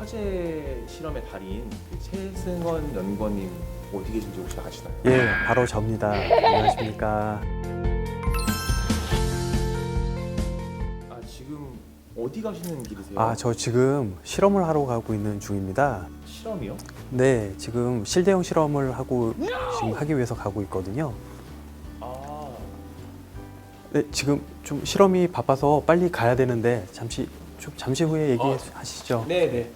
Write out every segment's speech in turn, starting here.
화재 실험의 달인 그 최승원 연구원님 어디 계신지 혹시 아시나요? 예, 바로 저입니다. 안녕하십니까. 아 지금 어디 가시는 길이세요? 아, 저 지금 실험을 하러 가고 있는 중입니다. 실험이요? 네, 지금 실대형 실험을 하고 지금 하기 위해서 가고 있거든요. 아 네, 지금 좀 실험이 바빠서 빨리 가야 되는데 잠시 좀 잠시 후에 얘기하시죠. 네 네.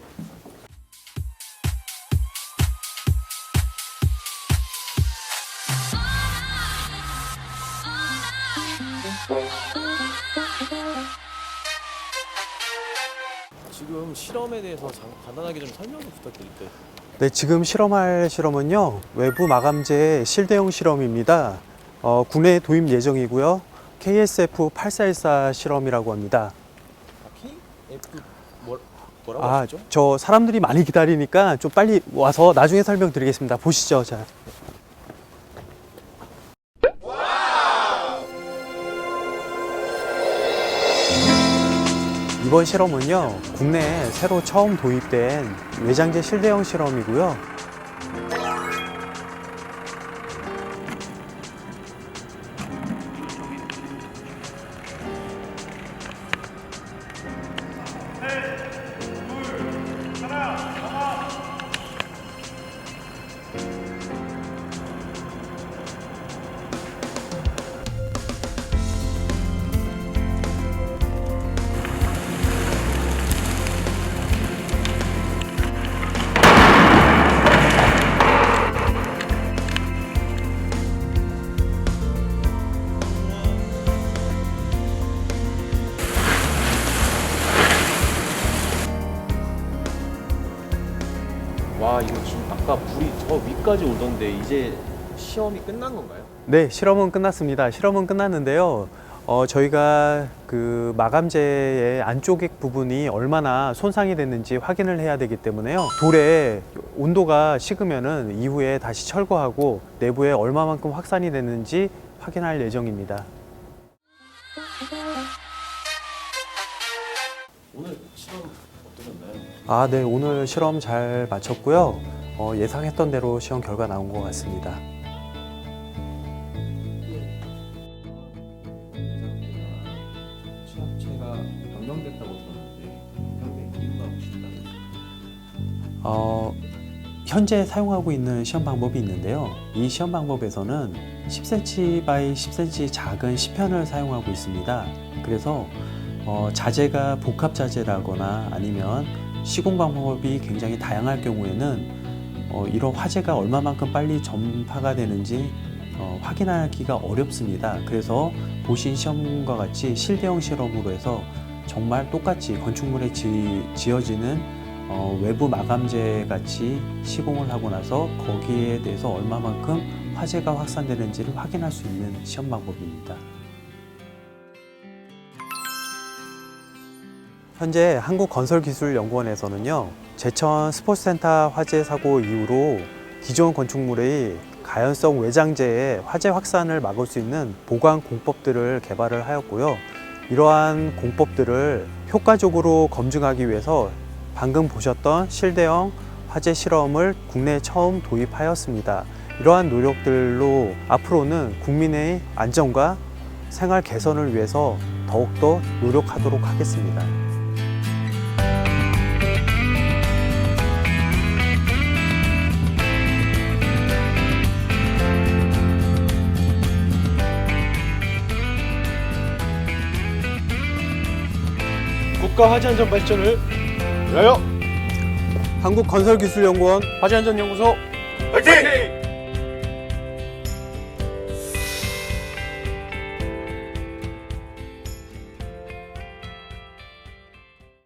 지금 실험에 대해서 장- 간단하게 좀 설명 좀 부탁드릴게요. 네, 지금 실험할 실험은요 외부 마감재 실대형 실험입니다. 어, 국내 도입 예정이고요. KSF 8414 실험이라고 합니다. 아, KF 뭐, 뭐라고 아, 하셨죠? 저 사람들이 많이 기다리니까 좀 빨리 와서 나중에 설명드리겠습니다. 보시죠. 자. 이번 실험은요, 국내에 새로 처음 도입된 외장재 실대형 실험이고요. 와 이거 지금 아까 불이 저 위까지 오던데 이제 시험이 끝난 건가요? 네, 실험은 끝났습니다. 실험은 끝났는데요. 어, 저희가 그 마감재의 안쪽의 부분이 얼마나 손상이 됐는지 확인을 해야 되기 때문에요. 돌에 온도가 식으면은 이후에 다시 철거하고 내부에 얼마만큼 확산이 됐는지 확인할 예정입니다. 오늘 실험 어떠셨나요? 아, 네, 오늘 실험 잘 마쳤고요. 어, 예상했던 대로 시험 결과 나온 것 같습니다. 시험체가 변경됐다고 들었는데 변경된 이유가 혹시 있나요? 어, 현재 사용하고 있는 시험 방법이 있는데요. 이 시험 방법에서는 10cm by 10cm 작은 시편을 사용하고 있습니다. 그래서 어, 자재가 복합 자재라거나 아니면 시공 방법이 굉장히 다양할 경우에는 어, 이런 화재가 얼마만큼 빨리 전파가 되는지 어, 확인하기가 어렵습니다. 그래서 보신 시험과 같이 실대형 실험으로 해서 정말 똑같이 건축물에 지, 지어지는 어, 외부 마감재 같이 시공을 하고 나서 거기에 대해서 얼마만큼 화재가 확산되는지를 확인할 수 있는 시험 방법입니다. 현재 한국건설기술연구원에서는요, 제천 스포츠센터 화재 사고 이후로 기존 건축물의 가연성 외장재의 화재 확산을 막을 수 있는 보강 공법들을 개발을 하였고요. 이러한 공법들을 효과적으로 검증하기 위해서 방금 보셨던 실대형 화재 실험을 국내에 처음 도입하였습니다. 이러한 노력들로 앞으로는 국민의 안전과 생활 개선을 위해서 더욱더 노력하도록 하겠습니다. 국가 화재안전 발전을 위하여 한국건설기술연구원 화재안전연구소 화이팅!